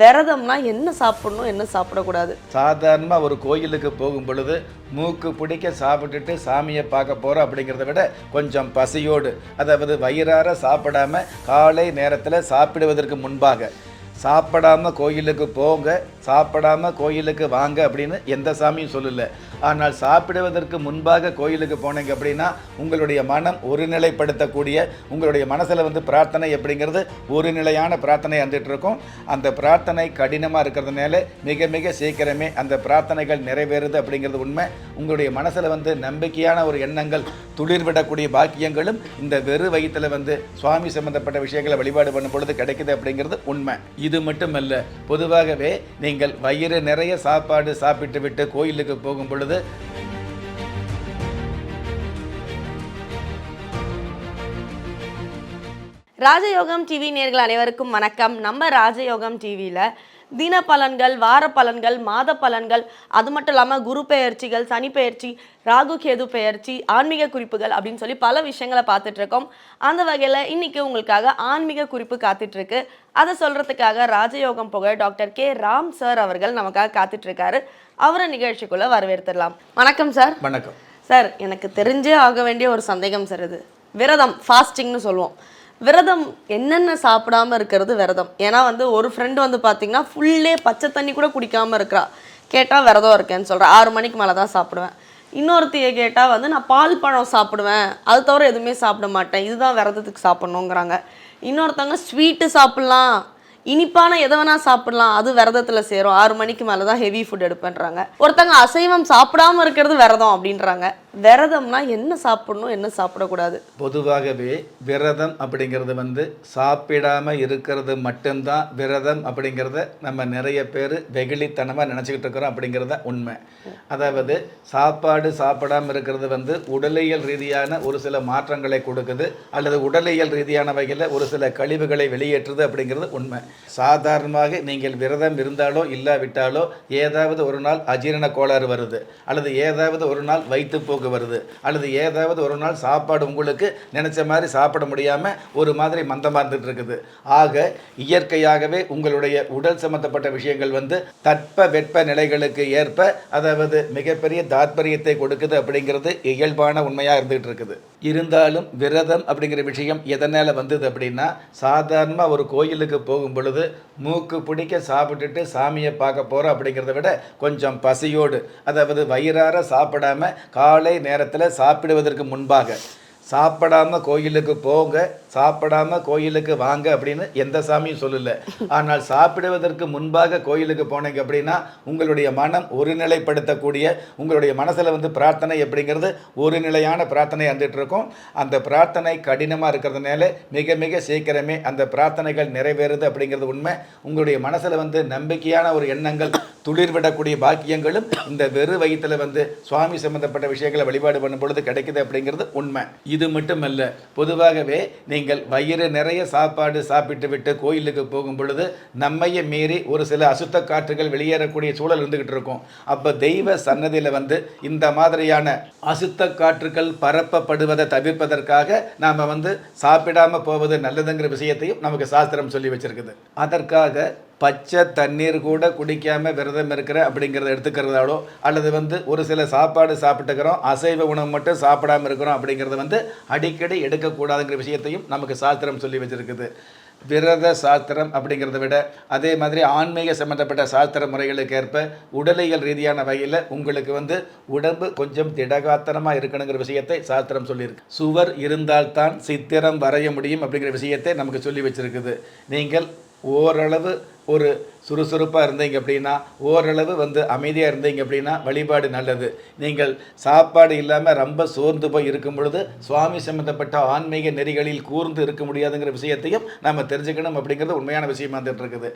விரதம்னா என்ன சாப்பிடணும் என்ன சாப்பிடக்கூடாது? சாதாரணமாக ஒரு கோயிலுக்கு போகும் பொழுது மூக்கு பிடிக்க சாப்பிட்டுட்டு சாமியை பார்க்க போகிறோம் அப்படிங்கிறத விட கொஞ்சம் பசியோடு அதாவது வயிறார சாப்பிடாம காலை நேரத்தில் சாப்பிடுவதற்கு முன்பாக சாப்பிடாம கோயிலுக்கு போங்க சாப்பிடாம கோயிலுக்கு வாங்க அப்படின்னு எந்த சாமியும் சொல்லலை. ஆனால் சாப்பிடுவதற்கு முன்பாக கோயிலுக்கு போனீங்க அப்படின்னா உங்களுடைய மனம் ஒருநிலைப்படுத்தக்கூடிய உங்களுடைய மனசில் வந்து பிரார்த்தனை அப்படிங்கிறது ஒரு நிலையான பிரார்த்தனை வந்துட்டு இருக்கும். அந்த பிரார்த்தனை கடினமாக இருக்கிறதுனால மிக மிக சீக்கிரமே அந்த பிரார்த்தனைகள் நிறைவேறுது அப்படிங்கிறது உண்மை. உங்களுடைய மனசில் வந்து நம்பிக்கையான ஒரு எண்ணங்கள் துளிர்விடக்கூடிய பாக்கியங்களும் இந்த வெறு வயிற்றில் வந்து சுவாமி சம்பந்தப்பட்ட விஷயங்களை வழிபாடு பண்ணும் பொழுது கிடைக்குது அப்படிங்கிறது உண்மை. இது மட்டுமல்ல பொதுவாகவே நீங்கள் வயிறு நிறைய சாப்பாடு சாப்பிட்டு விட்டு கோயிலுக்கு போகும் பொழுது ராஜயோகம் டிவி நேர்கள் அனைவருக்கும் வணக்கம். நம்ம ராஜயோகம் டிவியில் தின பலன்கள் வார பலன்கள் மாத பலன்கள் அது மட்டும் இல்லாமல் குரு பெயர்ச்சிகள் சனி பெயர்ச்சி ராகு கேது பெயர்ச்சி ஆன்மீக குறிப்புகள் அப்படின்னு சொல்லி பல விஷயங்களை பார்த்துட்டு இருக்கோம் அந்த வகையில் இன்னைக்கு உங்களுக்காக ஆன்மீக குறிப்பு காத்துட்டு இருக்கு அதை சொல்றதுக்காக ராஜயோகம் புகழ் டாக்டர் கே. ராம் சார் அவர்கள் நமக்காக காத்துட்டு இருக்காரு அவரை நிகழ்ச்சிக்குள்ள வரவேற்றுடலாம் வணக்கம் சார். வணக்கம். சார் எனக்கு தெரிஞ்சே ஆக வேண்டிய ஒரு சந்தேகம் சார் இது. விரதம் ஃபாஸ்டிங்னு சொல்லுவோம். விரதம் என்னென்ன சாப்பிடாம இருக்கிறது விரதம்? ஏன்னா வந்து ஒரு ஃப்ரெண்டு வந்து பார்த்தீங்கன்னா ஃபுல்லே பச்சை தண்ணி கூட குடிக்காமல் இருக்கிறா. கேட்டால் விரதம் இருக்கேன்னு சொல்கிறேன் ஆறு மணிக்கு மேலே தான் சாப்பிடுவேன். இன்னொருத்தைய கேட்டால் வந்து நான் பால் பழம் சாப்பிடுவேன். அது தவிர எதுவுமே சாப்பிட மாட்டேன். இதுதான் விரதத்துக்கு சாப்பிட்ணுங்கிறாங்க இன்னொருத்தவங்க ஸ்வீட்டு சாப்பிட்லாம். இனிப்பான எதை வேணா சாப்பிடலாம். அது விரதத்தில் சேரும். ஆறு மணிக்கு மேலே தான் ஹெவி ஃபுட் எடுப்பேன்றாங்க. ஒருத்தங்க அசைவம் சாப்பிடாம இருக்கிறது விரதம் அப்படின்றாங்க. விரதம்னா என்ன சாப்பிடணும் என்ன சாப்பிடக்கூடாது? பொதுவாகவே விரதம் அப்படிங்கிறது வந்து சாப்பிடாம இருக்கிறது மட்டும்தான் விரதம் அப்படிங்கிறத நம்ம நிறைய பேர் வெகுளித்தனமாக நினச்சிக்கிட்டு இருக்கிறோம் அப்படிங்கிறத உண்மை. அதாவது சாப்பாடு சாப்பிடாம இருக்கிறது வந்து உடலியல் ரீதியான ஒரு சில மாற்றங்களை கொடுக்குது அல்லது உடலியல் ரீதியான வகையில் ஒரு சில கழிவுகளை வெளியேற்றுது அப்படிங்கிறது உண்மை. சாதாரணமாக நீங்கள் விரதம் இருந்தாலோ இல்லாவிட்டாலோ ஏதாவது ஒரு நாள் அஜீரண கோளாறு வருது அல்லது ஏதாவது ஒரு நாள் வயிற்றுப்போக்கு வருது. அல்லது ஏதாவது ஒரு நாள் சாப்பாடு உங்களுக்கு நினச்ச மாதிரி சாப்பிட முடியாமல் ஒரு மாதிரி மந்தமாக இருந்துட்டு இருக்குது. ஆக இயற்கையாகவே உங்களுடைய உடல் சம்பந்தப்பட்ட விஷயங்கள் வந்து தட்ப வெப்ப நிலைகளுக்கு ஏற்ப அதாவது மிகப்பெரிய தாத்பரியத்தை கொடுக்குது அப்படிங்கிறது இயல்பான உண்மையாக இருந்துகிட்டு இருக்குது. இருந்தாலும் விரதம் அப்படிங்கிற விஷயம் எதனால் வந்தது அப்படின்னா சாதாரணமாக ஒரு கோயிலுக்கு போகும் பொழுது மூக்கு பிடிக்க சாப்பிட்டுட்டு சாமியை பார்க்க போகிறோம் அப்படிங்கிறத விட கொஞ்சம் பசியோடு அதாவது வயிறார சாப்பிடாம காலை நேரத்தில் சாப்பிடுவதற்கு முன்பாக சாப்பிடாம கோயிலுக்கு போங்க. சாப்பிடாம கோயிலுக்கு வாங்க அப்படின்னு எந்த சாமியும் சொல்லல. ஆனால் சாப்பிடுவதற்கு முன்பாக கோயிலுக்கு போனீங்க அப்படின்னா உங்களுடைய மனம் ஒருநிலைப்படுத்தக்கூடிய உங்களுடைய மனசில் வந்து பிரார்த்தனை அப்படிங்கிறது ஒரு நிலையான பிரார்த்தனை வந்துட்டு இருக்கும். அந்த பிரார்த்தனை கடினமாக இருக்கிறதுனால மிக மிக சீக்கிரமே அந்த பிரார்த்தனைகள் நிறைவேறுது அப்படிங்கிறது உண்மை. உங்களுடைய மனசில் வந்து நம்பிக்கையான ஒரு எண்ணங்கள் துளிர்விடக்கூடிய பாக்கியங்களும் இந்த வெறு வயிற்றில் வந்து சுவாமி சம்பந்தப்பட்ட விஷயங்களை வழிபாடு பண்ணும் பொழுது கிடைக்குது அப்படிங்கிறது உண்மை. இது மட்டுமல்ல பொதுவாகவே நீங்கள் நீங்கள் வயிறு நிறைய சாப்பாடு சாப்பிட்டு விட்டு கோயிலுக்கு போகும் பொழுது நம்மையே மீறி ஒரு சில அசுத்த காற்றுகள் வெளியேறக்கூடிய சூழல் இருந்துகிட்டு இருக்கும். அப்போ தெய்வ சன்னதியில் வந்து இந்த மாதிரியான அசுத்த காற்றுகள் பரப்பப்படுவதை தவிர்ப்பதற்காக நாம் வந்து சாப்பிடாம போவது நல்லதுங்கிற விஷயத்தையும் நமக்கு சாஸ்திரம் சொல்லி வச்சிருக்குது. அதற்காக பச்சை தண்ணீர் கூட குடிக்காமல் விரதம் இருக்கிற அப்படிங்கிறத எடுத்துக்கிறதாலோ அல்லது வந்து ஒரு சில சாப்பாடு சாப்பிட்டுக்கிறோம் அசைவ உணவு மட்டும் சாப்பிடாம இருக்கிறோம் அப்படிங்கிறத வந்து அடிக்கடி எடுக்கக்கூடாதுங்கிற விஷயத்தையும் நமக்கு சாஸ்திரம் சொல்லி வச்சுருக்குது. விரத சாஸ்திரம் அப்படிங்கிறத விட அதே மாதிரி ஆன்மீக சம்மந்தப்பட்ட சாஸ்திர முறைகளுக்கு ஏற்ப உடலியல் ரீதியான வகையில் உங்களுக்கு வந்து உடம்பு கொஞ்சம் திடகாத்தனமாக இருக்கணுங்கிற விஷயத்தை சாஸ்திரம் சொல்லியிருக்கு. சுவர் இருந்தால்தான் சித்திரம் வரைய முடியும் அப்படிங்கிற விஷயத்தை நமக்கு சொல்லி வச்சிருக்குது. நீங்கள் ஓரளவு ஒரு சுறுசுறுப்பாக இருந்தீங்க அப்படின்னா ஓரளவு வந்து அமைதியாக இருந்தீங்க அப்படின்னா வழிபாடு நல்லது. நீங்கள் சாப்பாடு இல்லாமல் ரொம்ப சோர்ந்து போய் இருக்கும் பொழுது சுவாமி சம்மந்தப்பட்ட ஆன்மீக நெறிகளில் கூர்ந்து இருக்க முடியாதுங்கிற விஷயத்தையும் நம்ம தெரிஞ்சுக்கணும் அப்படிங்கிறது உண்மையான விஷயமா இருந்துட்டு இருக்குது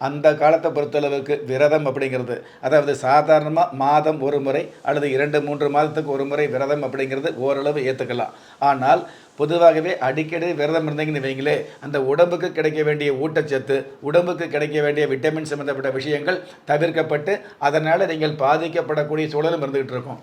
அந்த காலத்தை பொறுத்தளவுக்கு விரதம் அப்படிங்கிறது அதாவது சாதாரணமாக மாதம் ஒரு முறை அல்லது இரண்டு மூன்று மாதத்துக்கு ஒரு முறை விரதம் அப்படிங்கிறது ஓரளவு ஏற்றுக்கலாம் ஆனால் பொதுவாகவே அடிக்கடி விரதம் இருந்தீங்கன்னு வைங்களே அந்த உடம்புக்கு கிடைக்க வேண்டிய ஊட்டச்சத்து உடம்புக்கு கிடைக்க வேண்டிய விட்டமின் சம்மந்தப்பட்ட விஷயங்கள் தவிர்க்கப்பட்டு அதனால் நீங்கள் பாதிக்கப்படக்கூடிய சூழலும் இருந்துகிட்டு இருக்கும்.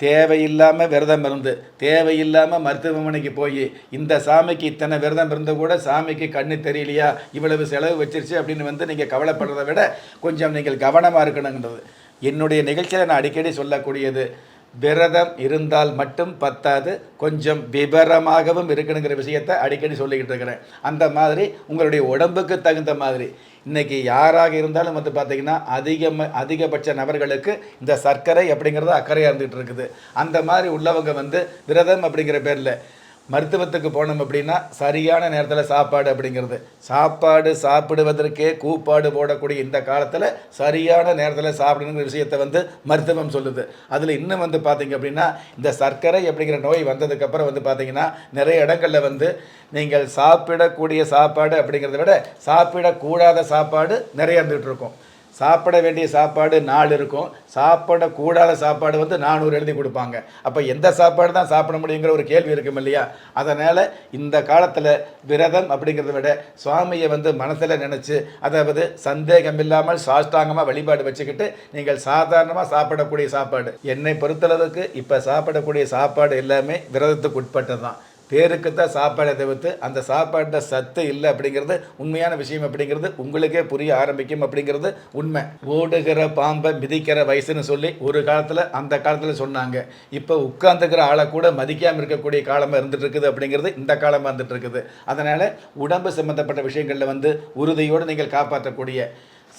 தேவையில்லாமல் விரதம் இருந்து தேவையில்லாமல் மருத்துவமனைக்கு போய் இந்த சாமிக்கு இத்தனை விரதம் இருந்து கூட சாமிக்கு கண்ணு தெரியலையா இவ்வளவு செலவு வச்சிருச்சு அப்படின்னு வந்து நீங்கள் கவலைப்படுறதை விட கொஞ்சம் நீங்கள் கவனமாக இருக்கணுங்கிறது. என்னுடைய நிகழ்ச்சியில் நான் அடிக்கடி சொல்லக்கூடியது விரதம் இருந்தால் மட்டும் பத்தாது கொஞ்சம் விபரமாகவும் இருக்கணுங்கிற விஷயத்தை அடிக்கடி சொல்லிக்கிட்டு இருக்கிறேன். அந்த மாதிரி உங்களுடைய உடம்புக்கு தகுந்த மாதிரி. இன்னைக்கு யாராக இருந்தாலும் வந்து பார்த்தீங்கன்னா அதிகம் அதிகபட்ச நபர்களுக்கு இந்த சர்க்கரை அப்படிங்கிறது அக்கறையாக இருந்துகிட்டு இருக்குது. அந்த மாதிரி உள்ளவங்க வந்து விரதம் அப்படிங்கிற பேரில் மருத்துவத்துக்கு போனோம் அப்படின்னா சரியான நேரத்தில் சாப்பாடு அப்படிங்கிறது. சாப்பாடு சாப்பிடுவதற்கே கூப்பாடு போடக்கூடிய இந்த காலத்தில் சரியான நேரத்தில் சாப்பிடணுங்கிற விஷயத்தை வந்து மருத்துவம் சொல்லுது. அதில் இன்னும் வந்து பார்த்தீங்க அப்படின்னா இந்த சர்க்கரை அப்படிங்கிற நோய் வந்ததுக்கப்புறம் வந்து பார்த்திங்கன்னா நிறைய இடங்களில் வந்து நீங்கள் சாப்பிடக்கூடிய சாப்பாடு அப்படிங்கிறத விட சாப்பிடக்கூடாத சாப்பாடு நிறைய இருந்துகிட்டு இருக்கும். சாப்பிட வேண்டிய சாப்பாடு நாலு இருக்கும். சாப்பிடக்கூடாத சாப்பாடு வந்து நானூறு எழுதி கொடுப்பாங்க. அப்போ எந்த சாப்பாடு தான் சாப்பிட முடியுங்கிற ஒரு கேள்வி இருக்கும் இல்லையா? அதனால் இந்த காலத்தில் விரதம் அப்படிங்கிறத விட சுவாமியை வந்து மனசில் நினச்சி அதாவது சந்தேகம் இல்லாமல் சாஷ்டாங்கமாக வழிபாடு வச்சுக்கிட்டு நீங்கள் சாதாரணமாக சாப்பிடக்கூடிய சாப்பாடு. என்னை பொறுத்தளவுக்கு இப்போ சாப்பிடக்கூடிய சாப்பாடு எல்லாமே விரதத்துக்கு உட்பட்டது தான் பேருக்கு தான் சாப்பாடை தவிர்த்து அந்த சாப்பாட்டில் சத்து இல்லை அப்படிங்கிறது உண்மையான விஷயம் அப்படிங்கிறது உங்களுக்கே புரிய ஆரம்பிக்கும் அப்படிங்கிறது உண்மை. ஓடுகிற பாம்பை மிதிக்கிற வயசுன்னு சொல்லி ஒரு காலத்தில் அந்த காலத்தில் சொன்னாங்க. இப்போ உட்காந்துக்கிற ஆளை கூட மதிக்காமல் இருக்கக்கூடிய காலமாக இருந்துட்டு இருக்குது அப்படிங்கிறது இந்த காலமாக இருந்துட்டு இருக்குது. அதனால் உடம்பு சம்மந்தப்பட்ட விஷயங்களில் வந்து உறுதியோடு நீங்கள் காப்பாற்றக்கூடிய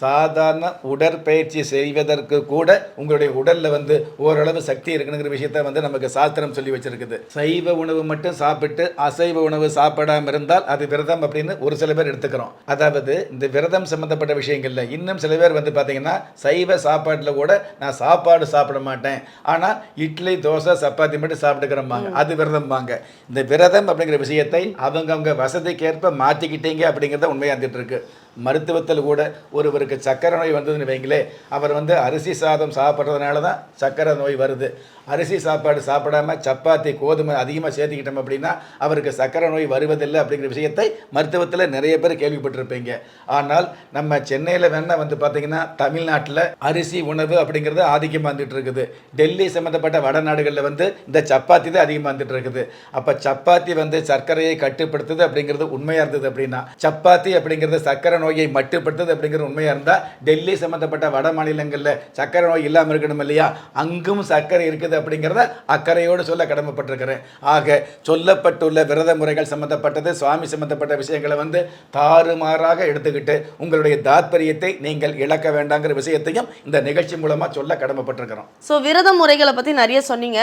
சாதாரண உடற்பயிற்சி செய்வதற்கு கூட உங்களுடைய உடலில் வந்து ஓரளவு சக்தி இருக்குங்கிற விஷயத்த வந்து நமக்கு சாஸ்திரம் சொல்லி வச்சிருக்குது. சைவ உணவு மட்டும் சாப்பிட்டு அசைவ உணவு சாப்பிடாம இருந்தால் அது விரதம் அப்படின்னு ஒரு சில பேர் எடுத்துக்கிறோம். அதாவது இந்த விரதம் சம்மந்தப்பட்ட விஷயங்கள்ல இன்னும் சில பேர் வந்து பார்த்தீங்கன்னா சைவ சாப்பாட்டில் கூட நான் சாப்பாடு சாப்பிட மாட்டேன். ஆனால் இட்லி தோசை சப்பாத்தி மட்டும் சாப்பிட்டுக்கிறோம்பாங்க. அது விரதம்பாங்க. இந்த விரதம் அப்படிங்கிற விஷயத்தை அவங்கவங்க வசதிக்கேற்ப மாற்றிக்கிட்டீங்க அப்படிங்கிறத உண்மையாக இருந்துட்டு இருக்கு. மருத்துவத்தில் கூட ஒருவருக்கு சக்கரை நோய் வந்ததுன்னு வைங்களே அவர் வந்து அரிசி சாதம் சாப்பிட்றதுனால தான் சக்கரை நோய் வருது. அரிசி சாப்பாடு சாப்பிடாம சப்பாத்தி கோதுமை அதிகமாக சேர்த்துக்கிட்டோம் அப்படின்னா அவருக்கு சக்கரை நோய் வருவதில்லை அப்படிங்கிற விஷயத்தை மருத்துவத்தில் நிறைய பேர் கேள்விப்பட்டிருப்பீங்க. ஆனால் நம்ம சென்னையில் வேணால் வந்து பார்த்தீங்கன்னா தமிழ்நாட்டில் அரிசி உணவு அப்படிங்கிறது ஆதிக்கமாக வந்துட்டு இருக்குது. டெல்லி சம்மந்தப்பட்ட வடநாடுகளில் வந்து இந்த சப்பாத்தி தான் அதிகமாக வந்துட்டு இருக்குது. அப்போ சப்பாத்தி வந்து சர்க்கரையை கட்டுப்படுத்துது அப்படிங்கிறது உண்மையாக இருந்தது அப்படின்னா சப்பாத்தி அப்படிங்கிறது சர்க்கரை நோயை மட்டுப்படுத்துது அப்படிங்கிறது உண்மையாக இருந்தால் டெல்லி சம்மந்தப்பட்ட வட மாநிலங்களில் சர்க்கரை நோய் இல்லாமல் இருக்கணும் இல்லையா? அங்கும் சர்க்கரை இருக்குது அப்படிங்கிறத அக்கறையோடு சொல்ல கடமைப்பட்டிருக்கிறேன். ஆக சொல்லப்பட்டுள்ள விரத முறைகள் சம்மந்தப்பட்டது சுவாமி சம்மந்தப்பட்ட விஷயங்களை வந்து தாறுமாறாக எடுத்துக்கிட்டு உங்களுடைய தாத்பரியத்தை நீங்கள் இழக்க வேண்டாங்கிற விஷயத்தையும் இந்த நிகழ்ச்சி மூலமாக சொல்ல கடமைப்பட்டிருக்கிறோம். ஸோ விரத முறைகளை பற்றி நிறைய சொன்னீங்க.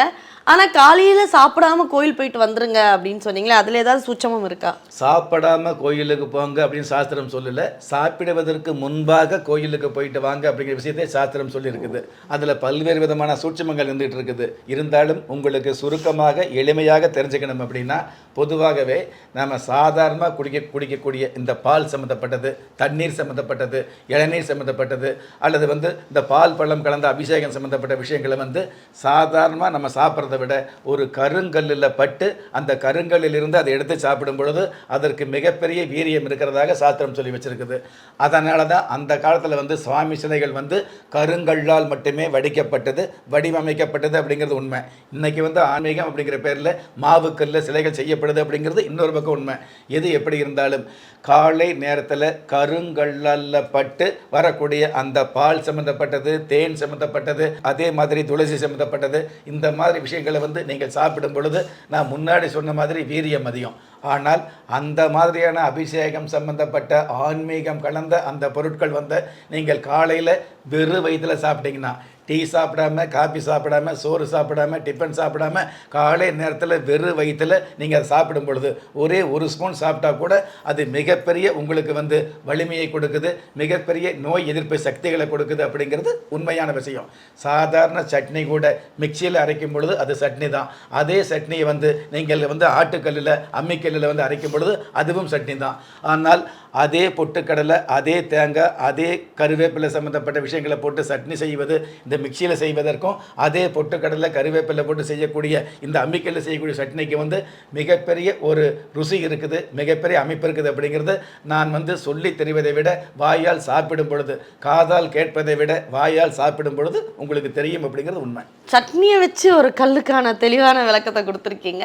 ஆனால் காலையில் சாப்பிடாம கோயில் போயிட்டு வந்துருங்க அப்படின்னு சொன்னீங்களே அதில் ஏதாவது சூட்சமம் இருக்கா? சாப்பிடாம கோயிலுக்கு போங்க அப்படின்னு சாஸ்திரம் சொல்லல. சாப்பிடுவதற்கு முன்பாக கோயிலுக்கு போயிட்டு வாங்க அப்படிங்கிற விஷயத்தை சாஸ்திரம் சொல்லியிருக்குது. அதில் பல்வேறு விதமான சூட்சமங்கள் இருந்துகிட்டு இருக்குது. இருந்தாலும் உங்களுக்கு சுருக்கமாக எளிமையாக தெரிஞ்சுக்கணும் அப்படின்னா பொதுவாகவே நம்ம சாதாரணமாக குடிக்க குடிக்கக்கூடிய இந்த பால் சம்மந்தப்பட்டது தண்ணீர் சம்மந்தப்பட்டது இளநீர் சம்மந்தப்பட்டது அல்லது வந்து இந்த பால் பழம் கலந்த அபிஷேகம் சம்மந்தப்பட்ட விஷயங்களை வந்து சாதாரணமாக நம்ம சாப்பிட்றத விட ஒரு கருங்கல்லில் பட்டு அந்த கருங்கல்லில் இருந்து அதை எடுத்து சாப்பிடும் பொழுது அதற்கு மிகப்பெரிய வீரியம் இருக்கிறதாக சாஸ்திரம் சொல்லி வச்சுருக்குது. அதனால தான் அந்த காலத்தில் வந்து சுவாமி சிலைகள் வந்து கருங்கல்லால் மட்டுமே வடிக்கப்பட்டது வடிவமைக்கப்பட்டது அப்படிங்கிறது உண்மை. இன்னைக்கு வந்து ஆன்மீகம் அப்படிங்கிற பேரில் மாவுக்கல்ல சிலைகள் செய்யப்படுது அப்படிங்கிறது இன்னொரு பக்கம் உண்மை. எது எப்படி இருந்தாலும் காலை நேரத்தில் கருங்கல்லால் பட்டு வரக்கூடிய அந்த பால் சம்மந்தப்பட்டது தேன் சம்மந்தப்பட்டது அதே மாதிரி துளசி சம்மந்தப்பட்டது இந்த மாதிரி விஷயங்கள் வந்து நீங்கள் சாப்பிடும் பொழுது நான் முன்னாடி சொன்ன மாதிரி வீரியம் அதிகம். ஆனால் அந்த மாதிரியான அபிஷேகம் சம்பந்தப்பட்ட ஆன்மீகம் கலந்த அந்த பொருட்கள் வந்து நீங்கள் காலையில் வெறு வயிற்றில் சாப்பிட்டீங்கன்னா டீ சாப்பிடாம காபி சாப்பிடாம சோறு சாப்பிடாம டிஃபன் சாப்பிடாம காலை நேரத்தில் வெறு வயிற்றில் நீங்கள் அதை சாப்பிடும் பொழுது ஒரே ஒரு ஸ்பூன் சாப்பிட்டா கூட அது மிகப்பெரிய உங்களுக்கு வந்து வலிமையை கொடுக்குது மிகப்பெரிய நோய் எதிர்ப்பு சக்திகளை கொடுக்குது அப்படிங்கிறது உண்மையான விஷயம். சாதாரண சட்னி கூட மிக்சியில் அரைக்கும் பொழுது அது சட்னி தான். அதே சட்னியை வந்து நீங்கள் வந்து ஆட்டுக்கல்லில் அம்மிக்கல்லில் வந்து அரைக்கும் பொழுது அதுவும் சட்னி தான். ஆனால் அதே பொட்டுக்கடலை அதே தேங்காய் அதே கருவேப்பிலை சம்மந்தப்பட்ட விஷயங்களை போட்டு சட்னி செய்வது இந்த இந்த மிக்சியில் செய்வதற்கும் அதே பொட்டுக்கடலை கருவேப்பிலை போட்டு செய்யக்கூடிய இந்த அம்மிக்கல்ல செய்யக்கூடிய சட்னிக்கு வந்து மிகப்பெரிய ஒரு ருசி இருக்குது மிகப்பெரிய அமைப்பு இருக்குது அப்படிங்கிறது நான் வந்து சொல்லி தெரிவதை விட வாயால் சாப்பிடும் பொழுது காதால் கேட்பதை விட வாயால் சாப்பிடும் பொழுது உங்களுக்கு தெரியும் அப்படிங்கிறது உண்மை. சட்னியை வச்சு ஒரு கல்லுக்கான தெளிவான விளக்கத்தை கொடுத்துருக்கீங்க.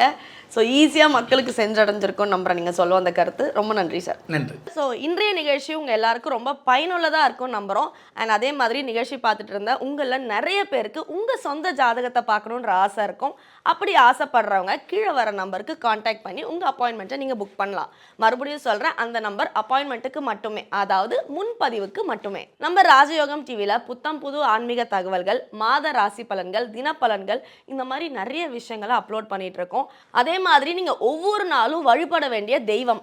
ஸோ ஈஸியாக மக்களுக்கு சென்றடைஞ்சிருக்கும் நம்புறேன். நீங்கள் சொல்லுவோம் அந்த கருத்து. ரொம்ப நன்றி சார் நன்றி. ஸோ இன்றைய நிகழ்ச்சி உங்கள் எல்லாருக்கும் ரொம்ப பயனுள்ளதாக இருக்கும் நம்புகிறோம் அண்ட் அதே மாதிரி நிகழ்ச்சி பார்த்துட்டு இருந்த உங்களில் நிறைய பேருக்கு உங்கள் சொந்த ஜாதகத்தை பார்க்கணுன்ற ஆசை இருக்கும். அப்படி ஆசைப்படுறவங்க கீழே வர நம்பருக்கு காண்டாக்ட் பண்ணி உங்கள் அப்பாயின்மெண்ட்டை நீங்கள் புக் பண்ணலாம். மறுபடியும் சொல்கிறேன் அந்த நம்பர் அப்பாயின்மெண்ட்டுக்கு மட்டுமே அதாவது முன்பதிவுக்கு மட்டுமே. நம்ம ராஜயோகம் டிவியில் புத்தம் புது ஆன்மீக தகவல்கள் மாத ராசி பலன்கள் தினப்பலன்கள் இந்த மாதிரி நிறைய விஷயங்களை அப்லோட் பண்ணிகிட்ருக்கோம் அதே மாதிரி நீங்கள் ஒவ்வொரு நாளும் வழிபட வேண்டிய தெய்வம்